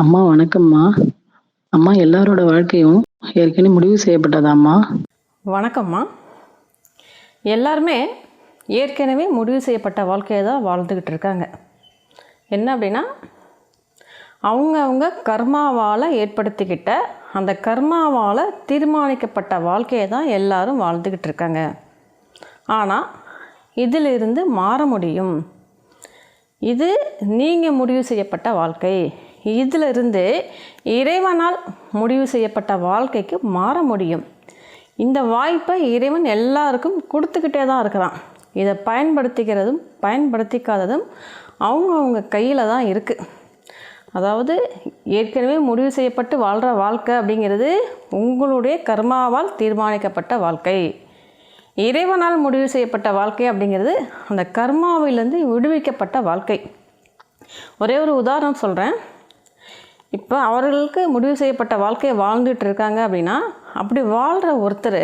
அம்மா வணக்கம்மா. அம்மா எல்லாரோட வாழ்க்கையும் ஏற்கனவே முடிவு செய்யப்பட்டதாம்மா. வணக்கம்மா. எல்லாருமே ஏற்கனவே முடிவு செய்யப்பட்ட வாழ்க்கையை தான் வாழ்ந்துக்கிட்டு இருக்காங்க. என்ன அப்படின்னா அவங்கவுங்க கர்மாவால் ஏற்படுத்திக்கிட்ட அந்த கர்மாவால் தீர்மானிக்கப்பட்ட வாழ்க்கையை தான் எல்லாரும் வாழ்ந்துக்கிட்டு இருக்காங்க. ஆனால் இதிலிருந்து மாற முடியும். இது நீங்கள் முடிவு செய்யப்பட்ட வாழ்க்கை. இதிலிருந்து இறைவனால் முடிவு செய்யப்பட்ட வாழ்க்கைக்கு மாற முடியும். இந்த வாய்ப்பை இறைவன் எல்லாருக்கும் கொடுத்துக்கிட்டே தான் இருக்கிறான். இதை பயன்படுத்திக்கிறதும் பயன்படுத்திக்காததும் அவங்கவுங்க கையில் தான் இருக்குது அதாவது ஏற்கனவே முடிவு செய்யப்பட்டு வாழ்கிற வாழ்க்கை அப்படிங்கிறது உங்களுடைய கர்மாவால் தீர்மானிக்கப்பட்ட வாழ்க்கை. இறைவனால் முடிவு செய்யப்பட்ட வாழ்க்கை அப்படிங்கிறது அந்த கர்மாவிலிருந்து விடுவிக்கப்பட்ட வாழ்க்கை. ஒரே ஒரு உதாரணம் சொல்கிறேன் இப்போ அவர்களுக்கு முடிவு செய்யப்பட்ட வாழ்க்கையை வாழ்ந்துட்டு இருக்காங்க அப்படின்னா அப்படி வாழ்கிற ஒருத்தர்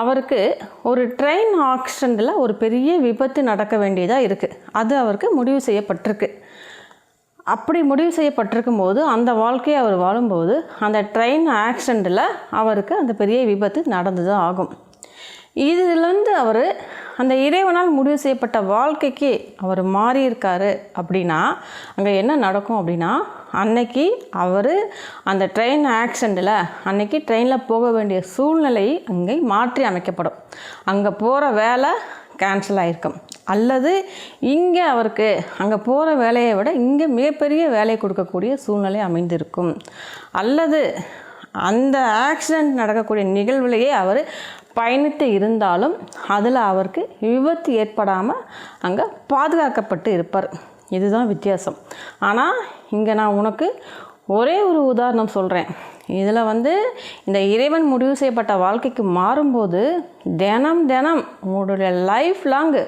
அவருக்கு ஒரு ட்ரெயின் ஆக்சிடெண்ட்டில் ஒரு பெரிய விபத்து நடக்க வேண்டியதாக இருக்குது அது அவருக்கு முடிவு செய்யப்பட்டிருக்கு. அப்படி முடிவு செய்யப்பட்டிருக்கும் போது அந்த வாழ்க்கையை அவர் வாழும்போது அந்த ட்ரெயின் ஆக்சிடெண்ட்டில் அவருக்கு அந்த பெரிய விபத்து நடந்து தான் ஆகும். இதுலேருந்து அவர் அந்த இறைவனால் முடிவு செய்யப்பட்ட வாழ்க்கைக்கு அவர் மாறியிருக்காரு அப்படின்னா அங்கே என்ன நடக்கும் அப்படின்னா அன்னைக்கு அவர் அந்த ட்ரெயின் ஆக்சிடெண்ட்டில் அன்னைக்கு ட்ரெயினில் போக வேண்டிய சூழ்நிலை அங்கே மாற்றி அமைக்கப்படும். அங்கே போகிற வேலை கேன்சல் ஆகிருக்கும் அல்லது இங்கே அவருக்கு அங்கே போகிற வேலையை விட இங்கே மிகப்பெரிய வேலையை கொடுக்கக்கூடிய சூழ்நிலை அமைந்திருக்கும். அல்லது அந்த ஆக்சிடெண்ட் நடக்கக்கூடிய நிகழ்வுலையே அவர் பயணித்து இருந்தாலும் அதில் அவருக்கு விபத்து ஏற்படாமல் அங்கே பாதுகாக்கப்பட்டு இருப்பார். இதுதான் வித்தியாசம். ஆனால் இங்கே நான் உனக்கு ஒரே ஒரு உதாரணம் சொல்கிறேன் இதில் வந்து இந்த இறைவன் முடிவு செய்யப்பட்ட வாழ்க்கைக்கு மாறும்போது தினம் தினம் உங்களுடைய லைஃப் லாங்கு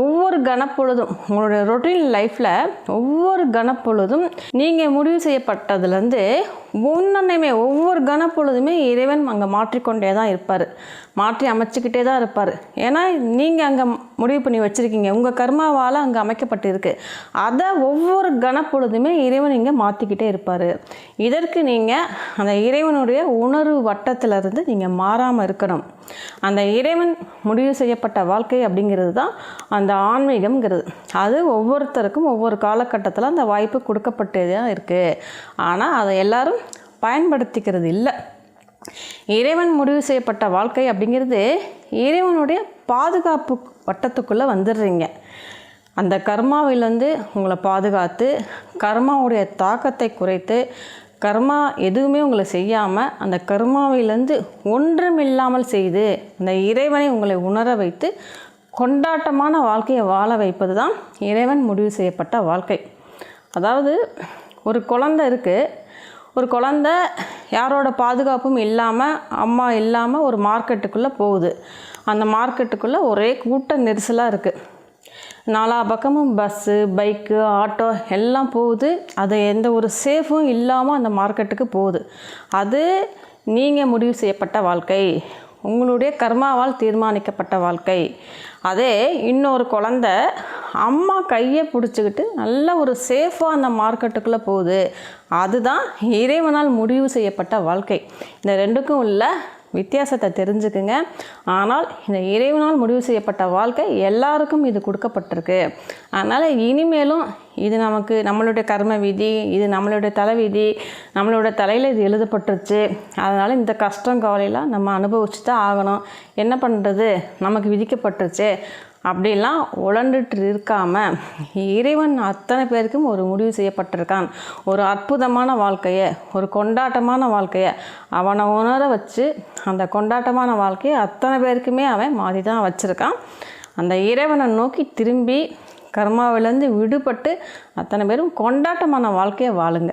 ஒவ்வொரு கணப்பொழுதும் உங்களுடைய ரொட்டீன் லைஃப்பில் ஒவ்வொரு கணப்பொழுதும் நீங்கள் முடிவு செய்யப்பட்டதுலேருந்து ஒன்றொன்னையுமே ஒவ்வொரு கணப்பொழுதுமே இறைவன் அங்கே மாற்றிக்கொண்டே தான் இருப்பார். மாற்றி அமைச்சிக்கிட்டே தான் இருப்பார். ஏன்னா நீங்கள் அங்கே முடிவு பண்ணி வச்சுருக்கீங்க. உங்கள் கர்மாவால் அங்கே அமைக்கப்பட்டு இருக்குது அதை ஒவ்வொரு கணப்பொழுதுமே இறைவன் இங்கே மாற்றிக்கிட்டே இருப்பார். இதற்கு நீங்கள் அந்த இறைவனுடைய உணர்வு வட்டத்திலிருந்து நீங்கள் மாறாமல் இருக்கணும். அந்த இறைவன் முடிவு செய்யப்பட்ட வாழ்க்கை அப்படிங்கிறது தான் அந்த ஆன்மீகம்ங்கிறது. அது ஒவ்வொருத்தருக்கும் ஒவ்வொரு காலகட்டத்தில் அந்த வாய்ப்பு கொடுக்கப்பட்டே தான் இருக்குது ஆனால் அதை எல்லோரும் பயன்படுத்திக்கிறது இல்லை. இறைவன் முடிவு செய்யப்பட்ட வாழ்க்கை அப்படிங்கிறது இறைவனுடைய பாதுகாப்பு வட்டத்துக்குள்ளே வந்துடுறீங்க. அந்த கர்மாவிலேருந்து உங்களை பாதுகாத்து கர்மாவுடைய தாக்கத்தை குறைத்து கர்மா எதுவுமே உங்களை செய்யாமல் அந்த கர்மாவிலேருந்து ஒன்றுமில்லாமல் செய்து அந்த இறைவனை உங்களை உணர வைத்து கொண்டாட்டமான வாழ்க்கையை வாழ வைப்பது தான் இறைவன் முடிவு செய்யப்பட்ட வாழ்க்கை. அதாவது ஒரு குழந்தை இருக்குது ஒரு குழந்த யாரோட பாதுகாப்பும் இல்லாமல் அம்மா இல்லாமல் ஒரு மார்க்கெட்டுக்குள்ளே போகுது. அந்த மார்க்கெட்டுக்குள்ளே ஒரே கூட்ட நெரிசலாக இருக்குது நாலா பக்கமும் பஸ்ஸு பைக்கு ஆட்டோ எல்லாம் போகுது. அது எந்த ஒரு சேஃபும் இல்லாமல் அந்த மார்க்கெட்டுக்கு போகுது. அது நீங்கள் முடிவு செய்யப்பட்ட வாழ்க்கை. உங்களுடைய கர்மாவால் தீர்மானிக்கப்பட்ட வாழ்க்கை. அதே இன்னொரு குழந்த அம்மா கையை பிடிச்சிக்கிட்டு நல்ல ஒரு சேஃபாக அந்த மார்க்கெட்டுக்குள்ளே போகுது. அதுதான் இறைவனால் முடிவு செய்யப்பட்ட வாழ்க்கை. இந்த ரெண்டுக்கும் உள்ள வித்தியாசத்தை தெரிஞ்சுக்குங்க. ஆனால் இந்த இறைவனால் முடிவு செய்யப்பட்ட வாழ்க்கை எல்லாருக்கும் இது கொடுக்கப்பட்டிருக்கு. அதனால் இனிமேலும் இது நமக்கு நம்மளுடைய கர்ம விதி இது நம்மளுடைய தலைவிதி நம்மளோட தலையில் இது எழுதப்பட்டுருச்சு. அதனால் இந்த கஷ்டம் கவலையெல்லாம் நம்ம அனுபவிச்சு தான் ஆகணும். என்ன பண்ணுறது நமக்கு விதிக்கப்பட்டுருச்சு. அப்படிலாம் உழண்டுட்டு இருக்காமல் இறைவன் அத்தனை பேருக்கும் ஒரு முடிவு செய்யப்பட்டிருக்கான். ஒரு அற்புதமான வாழ்க்கையை ஒரு கொண்டாட்டமான வாழ்க்கையை அவனை உணர வச்சு அந்த கொண்டாட்டமான வாழ்க்கையை அத்தனை பேருக்குமே அவன் மாறி தான் வச்சுருக்கான். அந்த இறைவனை நோக்கி திரும்பி கர்மாவிலேருந்து விடுபட்டு அத்தனை பேரும் கொண்டாட்டமான வாழ்க்கையை வாழுங்க.